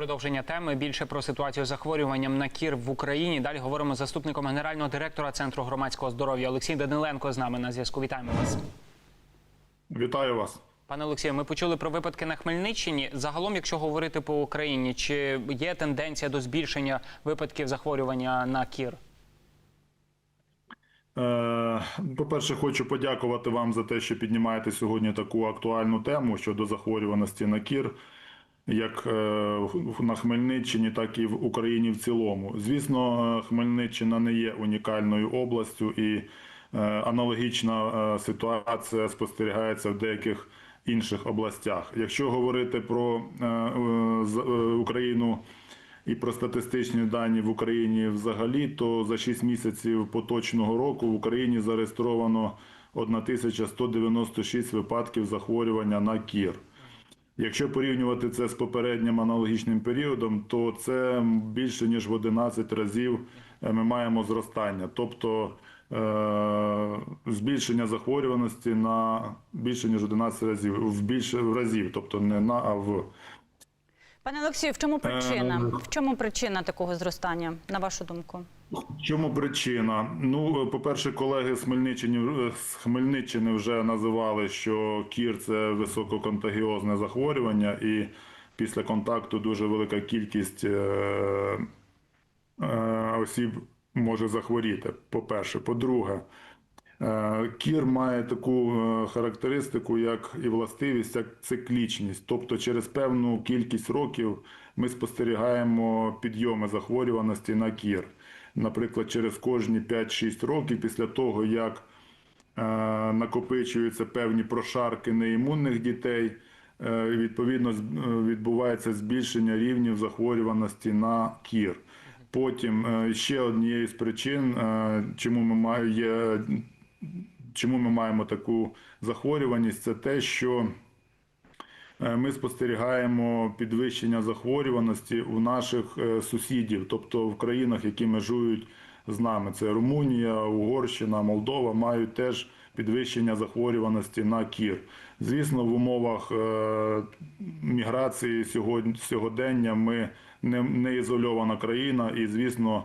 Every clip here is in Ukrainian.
Продовження теми більше про ситуацію з захворюванням на кір в Україні. Далі говоримо з заступником генерального директора Центру громадського здоров'я Олексій Даниленко з нами на зв'язку. Вітаємо вас, Вітаю вас. пане Олексію. Ми почули про випадки на Хмельниччині. Загалом, якщо говорити по Україні, чи є тенденція до збільшення випадків захворювання на кір? Е, По-перше, хочу подякувати вам за те, що піднімаєте сьогодні таку актуальну тему щодо захворюваності на кір, як е, на Хмельниччині, так і в Україні в цілому. Звісно, е, Хмельниччина не є унікальною областю, і е, аналогічна ситуація спостерігається в деяких інших областях. Якщо говорити про Україну і про статистичні дані в Україні взагалі, то за 6 місяців поточного року в Україні зареєстровано 1196 випадків захворювання на кір. Якщо порівнювати це з попереднім аналогічним періодом, то це більше ніж в 11 разів е, ми маємо зростання, тобто е- збільшення захворюваності на більше ніж 11 разів, в більше в разів, тобто не на а в. Пане Олексію, в чому причина? Е, В чому причина такого зростання, на вашу думку? В Чому причина? Ну, по-перше, колеги з Хмельниччини, з Хмельниччини вже називали, що кір це висококонтагіозне захворювання, і після контакту дуже велика кількість е, е, осіб може захворіти. По-перше, по-друге, Е, Кір має таку е, характеристику, як і властивість, як циклічність. Тобто, через певну кількість років ми спостерігаємо підйоми захворюваності на кір. Наприклад, через кожні 5-6 років після того, як е, накопичуються певні прошарки неімунних дітей, е, відповідно е, відбувається збільшення рівнів захворюваності на кір. Потім е, ще однією з причин, е, чому ми маємо чому ми маємо таку захворюваність, це те, що е, ми спостерігаємо підвищення захворюваності у наших е, сусідів, тобто в країнах, які межують з нами. Це Румунія, Угорщина, Молдова мають теж підвищення захворюваності на кір. Звісно, в умовах е, міграції сьогодення ми не, ізольована країна, і звісно.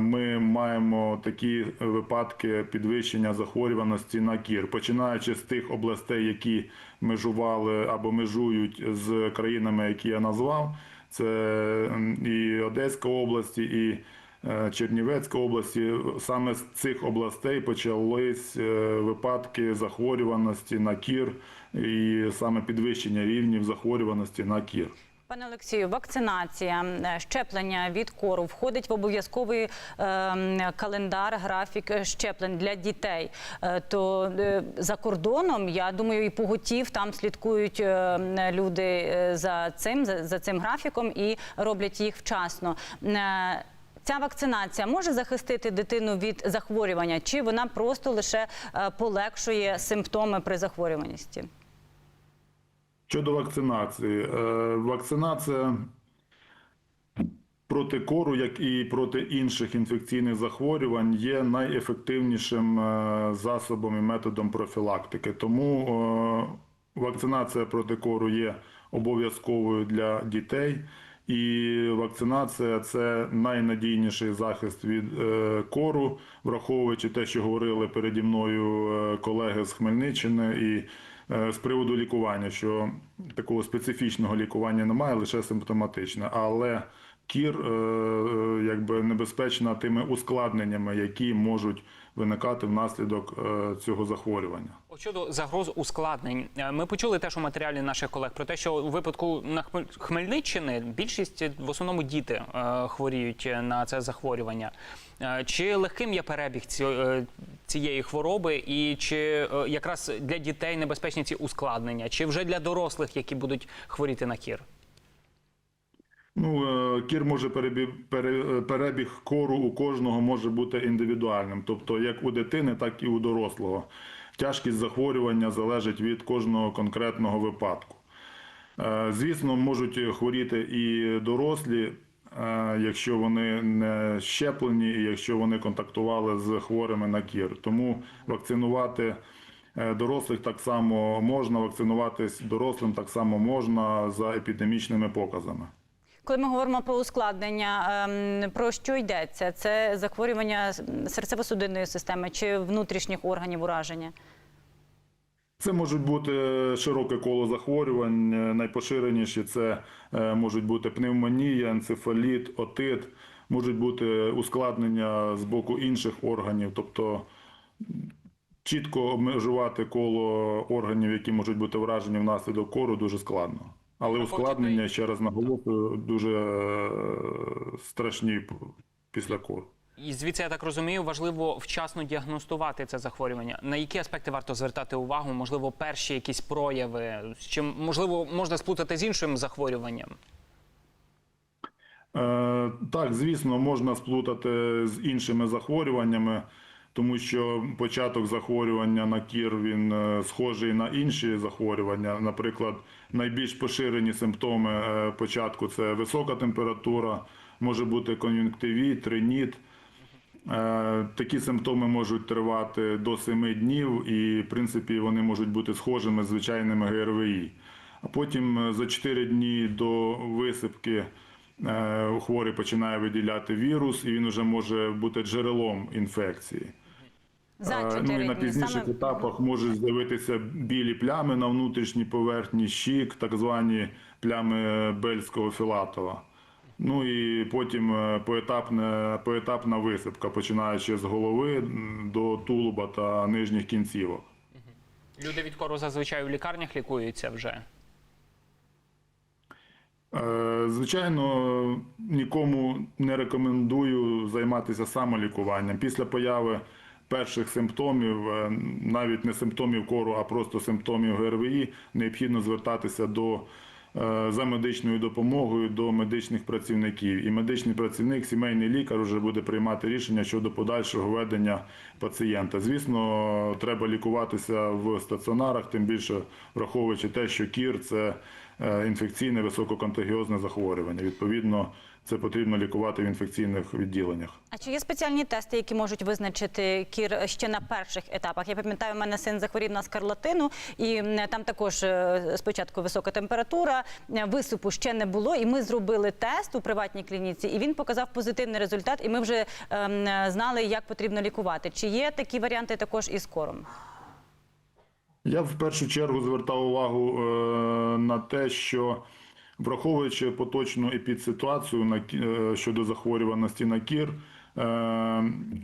Ми маємо такі випадки підвищення захворюваності на кір, починаючи з тих областей, які межували або межують з країнами, які я назвав. Це і Одеська область, і е, Чернівецька область. Саме з цих областей почались е, випадки захворюваності на кір і саме підвищення рівнів захворюваності на кір. Пане Олексію, вакцинація, е, щеплення від кору входить в обов'язковий е, календар, графік щеплень для дітей. Е, то е, за кордоном, я думаю, і поготів там слідкують е, люди е, за цим, за, за цим графіком і роблять їх вчасно. Е, Ця вакцинація може захистити дитину від захворювання, чи вона просто лише е, полегшує симптоми при захворюваності? Щодо вакцинації, Е, вакцинація проти кору, як і проти інших інфекційних захворювань, є найефективнішим е, засобом і методом профілактики. Тому е, вакцинація проти кору є обов'язковою для дітей. І вакцинація це найнадійніший захист від е, кору, враховуючи те, що говорили переді мною е, колеги з Хмельниччини, і е, з приводу лікування, що такого специфічного лікування немає, лише симптоматичне. Але кір якби небезпечна тими ускладненнями, які можуть виникати внаслідок е, цього захворювання. Щодо загроз ускладнень, Е, ми почули теж у матеріалі наших колег про те, що у випадку на Хмель- Хмельниччини більшість е, в основному діти хворіють на це захворювання. Чи легким є перебіг ці- цієї хвороби, і чи якраз для дітей небезпечні ці ускладнення, чи вже для дорослих, які будуть хворіти на кір? Ну, е, кір може перебіг, перебіг кору у кожного може бути індивідуальним, тобто як у дитини, так і у дорослого. Тяжкість захворювання залежить від кожного конкретного випадку. Е, Звісно, можуть хворіти і дорослі, е, якщо вони не щеплені, і якщо вони контактували з хворими на кір. Тому вакцинувати Дорослих так само можна вакцинуватись, дорослим так само можна за епідемічними показами. Коли ми говоримо про ускладнення, ем, про що йдеться? Це захворювання серцево-судинної системи чи внутрішніх органів ураження? Це можуть бути широке коло захворювань. Е, Найпоширеніші це е, можуть бути пневмонія, енцефаліт, отит, можуть бути ускладнення з боку інших органів, тобто чітко обмежувати коло органів, які можуть бути вражені внаслідок кору, дуже складно. Але А ускладнення, ще раз наголошую, дуже е, страшні після кору. І звідси я так розумію, важливо вчасно діагностувати це захворювання. На які аспекти варто звертати увагу? Можливо, перші якісь прояви, з чим можливо можна сплутати з іншим захворюванням. Е, Так, звісно, можна сплутати з іншими захворюваннями, тому що початок захворювання на кір він е, схожий на інші захворювання. Наприклад, найбільш поширені симптоми е, початку це висока температура, може бути кон'юнктивіт, риніт. Е, Такі симптоми можуть тривати до 7 днів, і в принципі вони можуть бути схожими з звичайними ГРВІ. А потім за 4 дні до висипки хворий починає виділяти вірус, і він вже може бути джерелом інфекції. За Е, 4 ну і на пізніших Саме... етапах можуть з'явитися білі плями на внутрішній поверхні щік, так звані плями Бельського філатова. Ну і потім е, поетапне, поетапна висипка, починаючи з голови до тулуба та нижніх кінцівок. Люди від кору зазвичай у лікарнях лікуються вже. Е, Звичайно, нікому не рекомендую займатися самолікуванням. Після появи перших симптомів, е, навіть не симптомів кору, а просто симптомів ГРВІ, необхідно звертатися до е, за медичною допомогою до медичних працівників. І медичний працівник, сімейний лікар, вже буде приймати рішення щодо подальшого ведення пацієнта. Звісно, треба лікуватися в стаціонарах, тим більше враховуючи те, що кір це е, інфекційне висококонтагіозне захворювання. Відповідно, це потрібно лікувати в інфекційних відділеннях. А чи є спеціальні тести, які можуть визначити кір ще на перших етапах? Я пам'ятаю, у мене син захворів на скарлатину, і там також е, спочатку висока температура, е, висипу ще не було. І ми зробили тест у приватній клініці, і він показав позитивний результат. І ми вже ем, знали, як потрібно лікувати. Чи є такі варіанти також із кором? Я в першу чергу звертав увагу е, на те, що враховуючи поточну епідситуацію на е, щодо захворюваності на кір, е,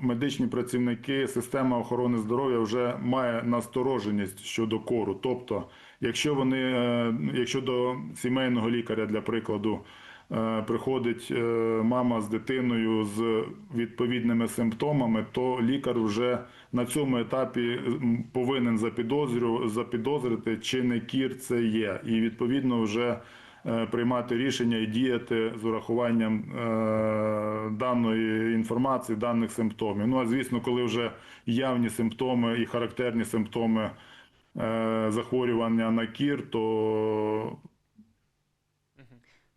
медичні працівники система охорони здоров'я вже має настороженість щодо кору. Тобто, якщо вони, е, якщо до сімейного лікаря, для прикладу, приходить мама з дитиною з відповідними симптомами, то лікар вже на цьому етапі повинен запідозрити, чи не кір це є, і відповідно вже приймати рішення і діяти з урахуванням е, даної інформації, даних симптомів. Ну а звісно, коли вже явні симптоми і характерні симптоми е, захворювання на кір, то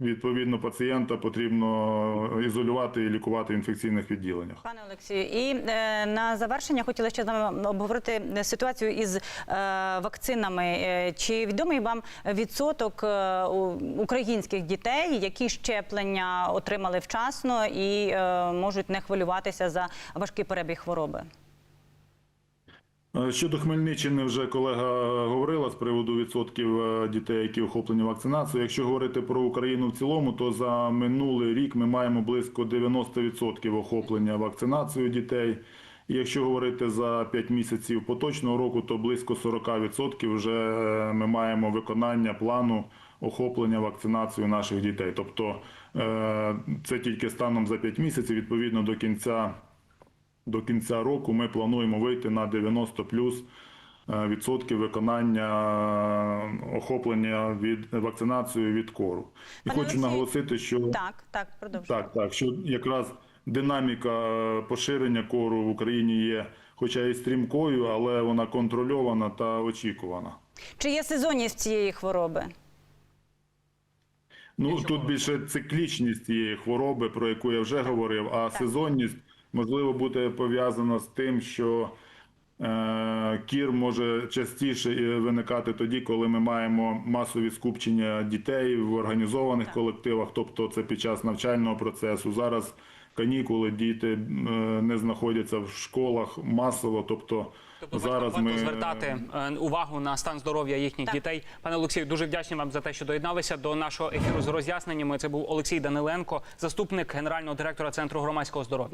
Відповідно, пацієнта потрібно ізолювати і лікувати в інфекційних відділеннях. Пане Олексію, і е, на завершення хотіла ще з вами обговорити ситуацію із е, вакцинами. Е, Чи відомий вам відсоток е, українських дітей, які щеплення отримали вчасно і е, можуть не хвилюватися за важкий перебіг хвороби? Е, Щодо Хмельниччини, вже колега говорила з приводу відсотків е, дітей, які охоплені вакцинацією. Якщо говорити про Україну в цілому, то за минулий рік ми маємо близько 90% охоплення вакцинацією дітей. І якщо говорити за 5 місяців поточного року, то близько 40% вже е, ми маємо виконання плану охоплення вакцинацією наших дітей. Тобто це тільки станом за 5 місяців, відповідно до кінця до кінця року ми плануємо вийти на 90 плюс е, відсотків виконання е, охоплення від вакцинацією від кору. І Пане хочу Олексію, наголосити, що Так, так, продовжуйте. так, так, що якраз динаміка е, поширення кору в Україні є, хоча і стрімкою, але вона контрольована та очікувана. Чи є сезонність цієї хвороби? Ну тут більше циклічність цієї хвороби, про яку я вже говорив, а сезонність можливо буде пов'язана з тим, що Е, Кір може частіше е, виникати тоді, коли ми маємо масові скупчення дітей в організованих колективах, тобто це під час навчального процесу. Зараз канікули, діти е, не знаходяться в школах масово, тобто, Тобто зараз варто ми звертати увагу на стан здоров'я їхніх Так. дітей. Пане Олексію, дуже вдячні вам за те, що доєдналися до нашого ефіру з роз'ясненнями. Це був Олексій Даниленко, заступник генерального директора Центру громадського здоров'я.